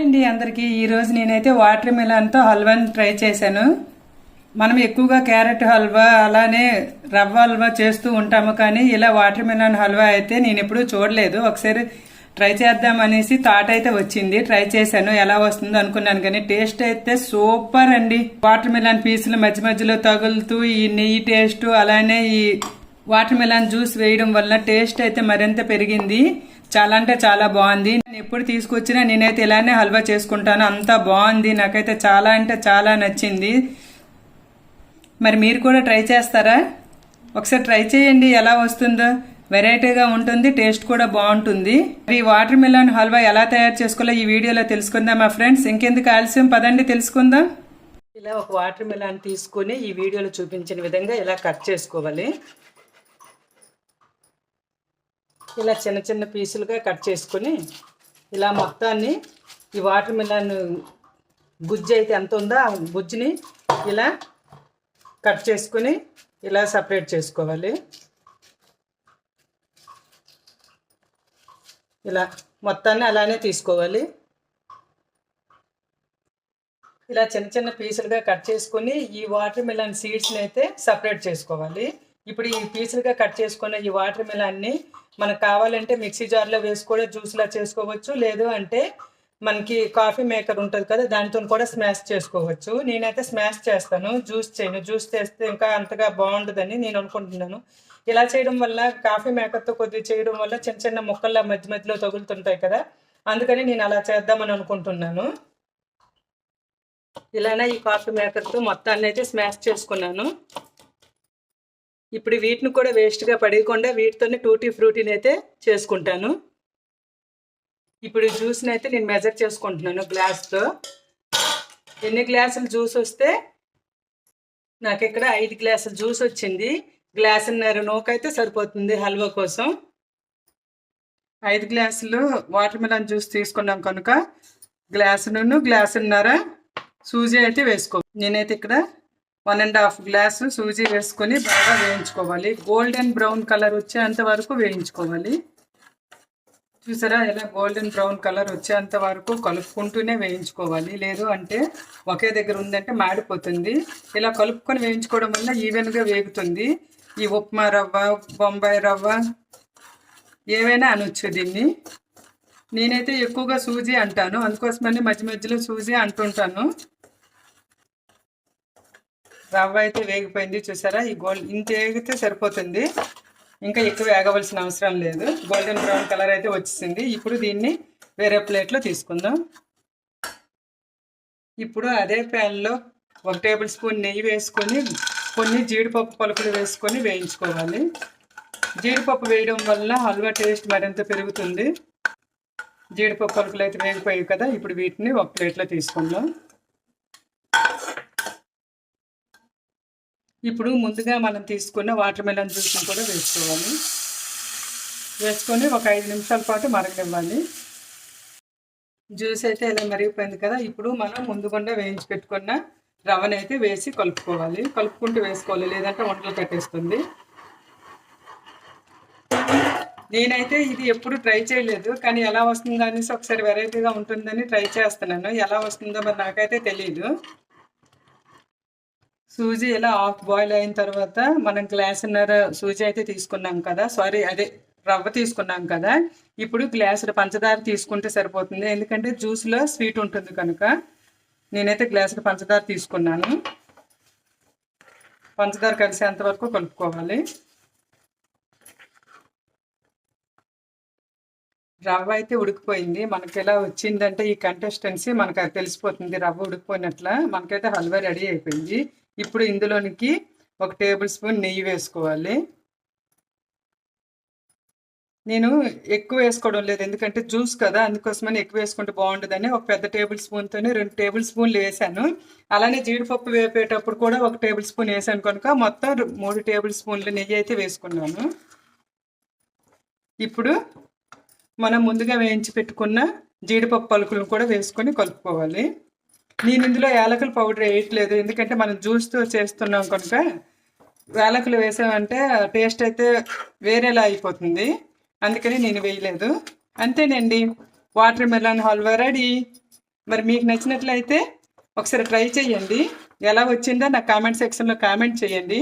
అండి అందరికీ. ఈరోజు నేనైతే వాటర్ మిలన్తో హల్వాని ట్రై చేశాను. మనం ఎక్కువగా క్యారెట్ హల్వా అలానే రవ్వ హల్వా చేస్తూ ఉంటాము కానీ ఇలా వాటర్ మిలన్ హల్వా అయితే నేను ఎప్పుడూ చూడలేదు. ఒకసారి ట్రై చేద్దామనేసి థాట్ అయితే వచ్చింది. ట్రై చేశాను. ఎలా వస్తుందో అనుకున్నాను కానీ టేస్ట్ అయితే సూపర్ అండి. వాటర్ మిలన్ పీసులు మధ్య మధ్యలో తగులుతూ ఈ నెయ్యి టేస్ట్ అలానే ఈ వాటర్మెలాన్ జ్యూస్ వేయడం వల్ల టేస్ట్ అయితే మరింత పెరిగింది. చాలా అంటే చాలా బాగుంది. నేను ఎప్పుడు తీసుకొచ్చినా నేనైతే ఇలానే హల్వా చేసుకుంటాను. అంత బాగుంది. నాకైతే చాలా అంటే చాలా నచ్చింది. మరి మీరు కూడా ట్రై చేస్తారా? ఒకసారి ట్రై చేయండి. ఎలా వస్తుందో. వెరైటీగా ఉంటుంది. టేస్ట్ కూడా బాగుంటుంది. మరి ఈ వాటర్ మిలన్ హల్వా ఎలా తయారు చేసుకోవాలో ఈ వీడియోలో తెలుసుకుందాం మా ఫ్రెండ్స్. ఇంకెందుకు ఆలస్యం? పదండి తెలుసుకుందాం. ఇలా ఒక వాటర్ మిలన్ తీసుకొని ఈ వీడియోలో చూపించిన విధంగా ఇలా కట్ చేసుకోవాలి. ఇలా చిన్న చిన్న పీసులుగా కట్ చేసుకొని ఇలా మొత్తాన్ని ఈ వాటర్ మిలన్ గుజ్జు అయితే ఎంత ఉందో ఆ గుజ్జుని ఇలా కట్ చేసుకొని ఇలా సపరేట్ చేసుకోవాలి. ఇలా మొత్తాన్ని అలానే తీసుకోవాలి. ఇలా చిన్న చిన్న పీసులుగా కట్ చేసుకొని ఈ వాటర్ మిలన్ సీడ్స్ని అయితే సపరేట్ చేసుకోవాలి. ఇప్పుడు ఈ పీసులుగా కట్ చేసుకున్న ఈ వాటర్ మిలాన్ని మనకు కావాలంటే మిక్సీ జార్లో వేసి కూడా జ్యూస్లా చేసుకోవచ్చు. లేదు అంటే మనకి కాఫీ మేకర్ ఉంటుంది కదా దానితో కూడా స్మాష్ చేసుకోవచ్చు. నేనైతే స్మాష్ చేస్తాను. జ్యూస్ చేయను. జ్యూస్ చేస్తే ఇంకా అంతగా బాగుంటుందని నేను అనుకుంటున్నాను. ఇలా చేయడం వల్ల కాఫీ మేకర్తో కొద్దిగా చేయడం వల్ల చిన్న చిన్న ముక్కల్లా మధ్య మధ్యలో తగులుతుంటాయి కదా అందుకని నేను అలా చేద్దామని అనుకుంటున్నాను. ఇలానే ఈ కాఫీ మేకర్తో మొత్తాన్ని అయితే స్మాష్ చేసుకున్నాను. ఇప్పుడు వీటిని కూడా వేస్ట్గా పడేయకుండా వీటితోనే టూటీ ఫ్రూటీని అయితే చేసుకుంటాను. ఇప్పుడు జ్యూస్ని అయితే నేను మెజర్ చేసుకుంటున్నాను గ్లాస్తో ఎన్ని గ్లాసులు జ్యూస్ వస్తే నాకు ఇక్కడ ఐదు గ్లాసులు జ్యూస్ వచ్చింది. గ్లాసున్నర నూకైతే సరిపోతుంది హల్వా కోసం. ఐదు గ్లాసులు వాటర్ మిలన్ జ్యూస్ తీసుకున్నాం కనుక గ్లాసును గ్లాసున్నర సూజీ అయితే వేసుకో. నేనైతే ఇక్కడ one and half glass suji వేసుకొని బాగా వేయించుకోవాలి. గోల్డెన్ బ్రౌన్ కలర్ వచ్చేంత వరకు వేయించుకోవాలి. చూసారా ఇలా గోల్డెన్ బ్రౌన్ కలర్ వచ్చేంత వరకు కలుపుకుంటూనే వేయించుకోవాలి. లేదు అంటే ఒకే దగ్గర ఉందంటే మాడిపోతుంది. ఇలా కలుపుకొని వేయించుకోవడం వల్ల ఈవెన్గా వేగుతుంది. ఈ ఉప్మా రవ్వ బొంబాయి రవ్వ ఏవైనా అనొచ్చు దీన్ని. నేనైతే ఎక్కువగా సూజీ అంటాను. అందుకోసమని మధ్య మధ్యలో సూజీ అంటుంటాను. రవ్వ అయితే వేగిపోయింది చూసారా? ఈ గోల్డ్ ఇంత వేగితే సరిపోతుంది. ఇంకా ఎక్కువ వేగవలసిన అవసరం లేదు. గోల్డెన్ బ్రౌన్ కలర్ అయితే వచ్చేసింది. ఇప్పుడు దీన్ని వేరే ప్లేట్లో తీసుకుందాం. ఇప్పుడు అదే ప్యాన్లో ఒక టేబుల్ స్పూన్ నెయ్యి వేసుకొని కొన్ని జీడిపప్పు పలుకులు వేసుకొని వేయించుకోవాలి. జీడిపప్పు వేయడం వల్ల హల్వా టేస్ట్ మరింత పెరుగుతుంది. జీడిపప్పు పలుకులు అయితే వేగిపోయాయి కదా ఇప్పుడు వీటిని ఒక ప్లేట్లో తీసుకుందాం. ఇప్పుడు ముందుగా మనం తీసుకున్న వాటర్ మెలన్ జ్యూస్ని కూడా వేసుకోవాలి. వేసుకొని ఒక ఐదు నిమిషాల పాటు మరగనివ్వాలి. జ్యూస్ అయితే ఇలా మరిగిపోయింది కదా ఇప్పుడు మనం ముందుగుండా వేయించి పెట్టుకున్న రవ్వని అయితే వేసి కలుపుకోవాలి. కలుపుకుంటూ వేసుకోవాలి లేదంటే వంటలు కట్టేస్తుంది నేనైతే ఇది ఎప్పుడు ట్రై చేయలేదు కానీ ఎలా వస్తుందో అనేసి ఒకసారి వెరైటీగా ఉంటుందని ట్రై చేస్తున్నాను. ఎలా వస్తుందో మరి నాకైతే తెలియదు సూజీ ఇలా హాఫ్ బాయిల్ అయిన తర్వాత మనం గ్లాసున్నర సూజీ అయితే తీసుకున్నాం కదా. సారీ అదే రవ్వ తీసుకున్నాం కదా. ఇప్పుడు గ్లాసుల పంచదార తీసుకుంటే సరిపోతుంది. ఎందుకంటే జ్యూస్లో స్వీట్ ఉంటుంది కనుక నేనైతే గ్లాసుల పంచదార తీసుకున్నాను. పంచదార కలిసేంత వరకు కలుపుకోవాలి. రవ్వ అయితే ఉడికిపోయింది. మనకి ఎలా వచ్చిందంటే ఈ కంటెస్టెన్సీ మనకు అది తెలిసిపోతుంది. రవ్వ ఉడికిపోయినట్ల మనకైతే హల్వా రెడీ అయిపోయింది. ఇప్పుడు ఇందులోనికి ఒక టేబుల్ స్పూన్ నెయ్యి వేసుకోవాలి. నేను ఎక్కువ వేసుకోవడం లేదు ఎందుకంటే జ్యూస్ కదా అందుకోసమని ఎక్కువ వేసుకుంటే బాగుంటుందని ఒక పెద్ద టేబుల్ స్పూన్తోనే రెండు టేబుల్ స్పూన్లు వేసాను. అలానే జీడిపప్పు వేపేటప్పుడు కూడా ఒక టేబుల్ స్పూన్ వేసాను కనుక మొత్తం మూడు టేబుల్ స్పూన్లు నెయ్యి అయితే వేసుకున్నాను. ఇప్పుడు మనం ముందుగా వేయించి పెట్టుకున్న జీడిపప్పు పలుకులను కూడా వేసుకొని కలుపుకోవాలి. నేను ఇందులో యాలకుల పౌడర్ వేయట్లేదు. ఎందుకంటే మనం జ్యూస్తో చేస్తున్నాం కనుక యాలకులు వేసామంటే టేస్ట్ అయితే వేరేలా అయిపోతుంది. అందుకని నేను వేయలేదు. అంతేనండి. వాటర్ మెలన్ హల్వా రెడీ మరి మీకు నచ్చినట్లయితే ఒకసారి ట్రై చేయండి. ఎలా వచ్చిందో నా కామెంట్ సెక్షన్లో కామెంట్ చేయండి.